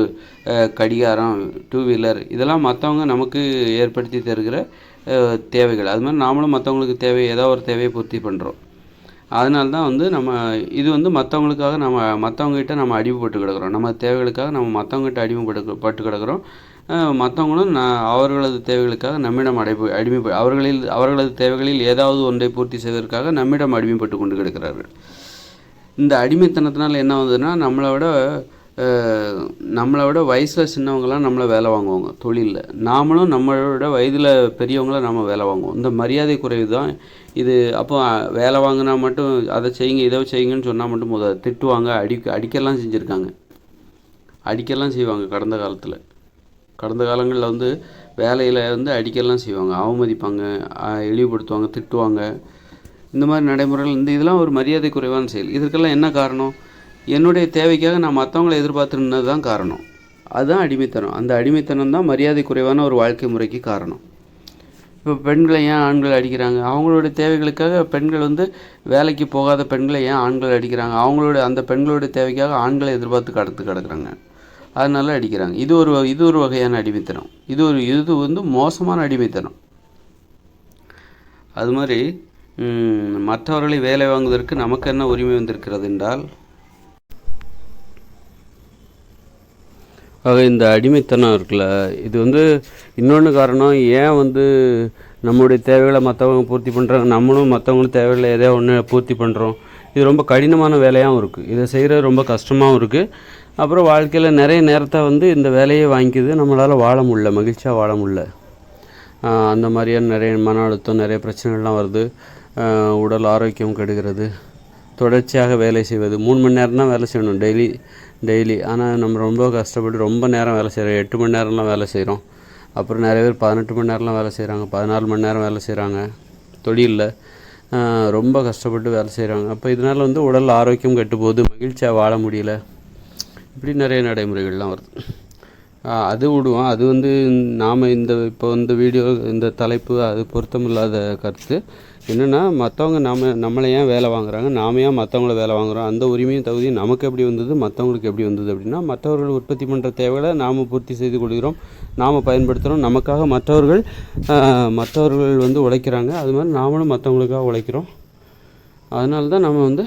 கடிகாரம் டூ வீலர் இதெல்லாம் மற்றவங்க நமக்கு ஏற்படுத்தி தருகிற தேவைகள். அது மாதிரி நாமளும் மற்றவங்களுக்கு தேவை ஏதோ ஒரு தேவையை பூர்த்தி பண்ணுறோம் அதனால தான் வந்து நம்ம இது வந்து மற்றவங்களுக்காக நம்ம மற்றவங்ககிட்ட நம்ம அடிமைப்பட்டு கிடக்குறோம். நம்ம தேவைகளுக்காக நம்ம மற்றவங்ககிட்ட அடிமைப்பட்டு பட்டு கிடக்குறோம். மற்றவங்களும் நான் அவர்களது தேவைகளுக்காக நம்மிடம் அடைப்பு அடிமை அவர்களில் அவர்களது தேவைகளில் ஏதாவது ஒன்றை பூர்த்தி செய்வதற்காக நம்மிடம் அடிமைப்பட்டு கொண்டு கிடக்கிறார்கள். இந்த அடிமைத்தனத்தினால் என்ன ஆகுதுன்னா நம்மளை விட நம்மளை விட வயசில் சின்னவங்களாம் நம்மளை வேலை வாங்குவாங்க தொழிலில். நாமளும் நம்மளோட வயதில் பெரியவங்கள நம்ம வேலை வாங்குவோம். இந்த மரியாதை குறைவு தான். இது அப்போ வேலை வாங்கினா மட்டும் அதை செய்யுங்க இதை செய்யுங்கன்னு சொன்னால் மட்டும் போதாது. திட்டுவாங்க அடி அடிக்கலாம் செஞ்சுருக்காங்க. அடிக்கலாம் செய்வாங்க கடந்த காலத்தில். கடந்த காலங்களில் வந்து வேலையில் வந்து அடிக்கலாம் செய்வாங்க. அவமதிப்பாங்க இழிவுபடுத்துவாங்க திட்டுவாங்க. இந்த மாதிரி நடைமுறைகள் இந்த இதெல்லாம் ஒரு மரியாதை குறைவான செயல். இதற்கெல்லாம் என்ன காரணம்? என்னுடைய தேவைக்காக நான் மற்றவங்களை எதிர்பார்த்துருந்தது தான் காரணம். அதுதான் அடிமைத்தனம். அந்த அடிமைத்தனம் தான் மரியாதை குறைவான ஒரு வாழ்க்கை முறைக்கு காரணம். இப்போ பெண்களை ஏன் ஆண்கள் அடிக்கிறாங்க? அவங்களோட தேவைகளுக்காக பெண்கள் வந்து வேலைக்கு போகாத பெண்களை ஏன் ஆண்கள் அடிக்கிறாங்க? அவங்களோட அந்த பெண்களோட தேவைக்காக ஆண்களை எதிர்பார்த்து கடத்து கிடக்குறாங்க. அதனால அடிக்கிறாங்க. இது ஒரு இது ஒரு வகையான அடிமைத்தனம். இது ஒரு இது வந்து மோசமான அடிமைத்தனம். அது மாதிரி மற்றவர்களை வேலை வாங்குவதற்கு நமக்கு என்ன உரிமை வந்திருக்கிறது என்றால் ஆக இந்த அடிமைத்தனம் இருக்குல்ல இது வந்து இன்னொன்று காரணம் ஏன் வந்து நம்மளுடைய தேவைகளை மற்றவங்க பூர்த்தி பண்ணுறாங்க நம்மளும் மற்றவங்களும் தேவைகளை எதையோ ஒன்று பூர்த்தி பண்ணுறோம் இது ரொம்ப கடினமான வேலையாகவும் இருக்குது இதை செய்கிறது ரொம்ப கஷ்டமாகவும் இருக்குது அப்புறம் வாழ்க்கையில் நிறைய நேரத்தை வந்து இந்த வேலையை வாங்கிக்குது. நம்மளால் வாழ முடியல மகிழ்ச்சியாக வாழ முடியல. அந்த மாதிரியான நிறைய மன அழுத்தம் நிறைய பிரச்சனைகள்லாம் வருது. உடல் ஆரோக்கியம் கெடுகிறது. தொடர்ச்சியாக வேலை செய்வது. மூணு மணி நேரம் தான் வேலை செய்யணும் டெய்லி டெய்லி. ஆனால் நம்ம ரொம்ப கஷ்டப்பட்டு ரொம்ப நேரம் வேலை செய்கிறோம் எட்டு மணி நேரம்லாம் வேலை செய்கிறோம் அப்புறம் நிறைய பேர் பதினெட்டு மணி நேரம்லாம் வேலை செய்கிறாங்க பதினாலு மணி நேரம் வேலை செய்கிறாங்க தொழிலில். ரொம்ப கஷ்டப்பட்டு வேலை செய்கிறாங்க அப்போ இதனால் வந்து உடல் ஆரோக்கியம் கெட்டு போகுது. மகிழ்ச்சியாக வாழ முடியல. இப்படி நிறைய நடைமுறைகள்லாம் வருது. அது விடுவோம். அது வந்து நாம் இந்த இப்போ இந்த வீடியோ இந்த தலைப்பு அது பொருத்தமில்லாத கருத்து. என்னென்னா மற்றவங்க நம்ம நம்மளை ஏன் வேலை வாங்குறாங்க? நாம ஏன் மற்றவங்கள வேலை வாங்குறோம்? அந்த உரிமையும் தகுதியும் நமக்கு எப்படி வந்தது? மற்றவங்களுக்கு எப்படி வந்தது அப்படின்னா மற்றவர்கள் உற்பத்தி பண்ணுற தேவைகளை நாம் பூர்த்தி செய்து கொள்கிறோம். நாம் பயன்படுத்துகிறோம் நமக்காக மற்றவர்கள் மற்றவர்கள் வந்து உழைக்கிறாங்க. அது மாதிரி நாமளும் மற்றவங்களுக்காக உழைக்கிறோம். அதனால தான் நம்ம வந்து